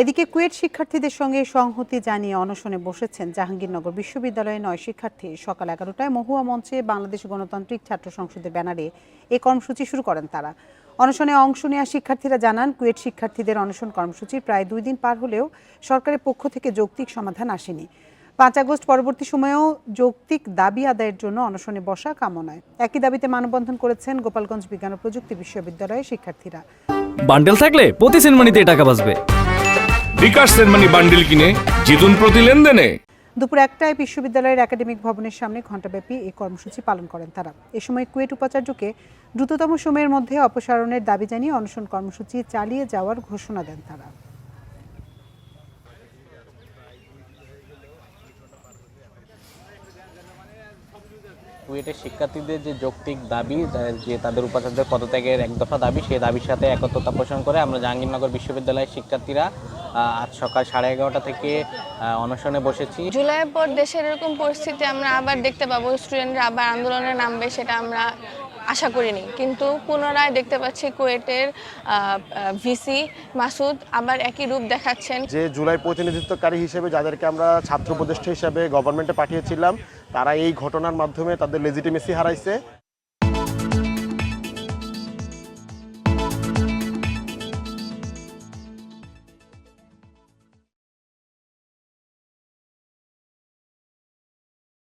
এদিকে কুয়েট শিক্ষার্থীদের সঙ্গে সংহতি জানিয়ে অনশনে বসেছেন জাহাঙ্গীরনগর বিশ্ববিদ্যালয়ের নয় শিক্ষার্থী। সকাল এগারোটায় মহুয়া মঞ্চে বাংলাদেশ গণতান্ত্রিক ছাত্র সংসদের ব্যানারে এ কর্মসূচি শুরু করেন তারা। অনশনে অংশ নেওয়া শিক্ষার্থীরা জানান, কুয়েট শিক্ষার্থীদের অনশন কর্মসূচির প্রায় দুই দিন পার হলেও সরকারের পক্ষ থেকে যৌক্তিক সমাধান আসেনি। পাঁচ আগস্ট পরবর্তী সময়েও যৌক্তিক দাবি আদায়ের জন্য অনশনে বসা কামনায়। একই দাবিতে মানববন্ধন করেছেন গোপালগঞ্জ বিজ্ঞান ও প্রযুক্তি বিশ্ববিদ্যালয়ের শিক্ষার্থীরা। বান্ডেল থাকলে প্রতি সিনেমানিতে টাকা বাঁচবে। বিকাশ সেনমানি বান্ডিল কিনে জিতুন প্রতি লেনদেনে। দুপুর একটায় বিশ্ববিদ্যালয়ের একাডেমিক ভবনের সামনে ঘণ্টাব্যাপী এই কর্মসূচি পালন করেন তারা। এ সময় কুয়েট উপাচার্যকে দ্রুততম সময়ের মধ্যে অপসারণের দাবি জানিয়ে অনশন কর্মসূচি চালিয়ে যাওয়ার ঘোষণা দেন তারা। কুয়েটের শিক্ষার্থীদের যে যৌক্তিক দাবি যে তাদের উপাচার্যের পদত্যাগের এক দফা দাবি সেই দাবির সাথে একত্রতা পোষণ করে আমরা জাহাঙ্গীরনগর বিশ্ববিদ্যালয়ের শিক্ষার্থীরা আজ সকাল সাড়ে এগারোটা থেকে অনশনে বসেছি। জুলাইয়ের পর দেশের এরকম পরিস্থিতি আমরা আবার দেখতে পাবো স্টুডেন্টরা আবার আন্দোলনে নামবে সেটা আমরা আশা করিনি। কিন্তু পুনরায় দেখতে পাচ্ছি কুয়েটের ভিসি মাসুদ আবার একই রূপ দেখাচ্ছেন। যে জুলাই প্রতিনিধিত্বকারী হিসেবে যাদেরকে আমরা ছাত্র উপদেষ্টা হিসেবে গভর্নমেন্টে পাঠিয়েছিলাম তারা এই ঘটনার মাধ্যমে তাদের লেজিটিমেসি হারাইছে।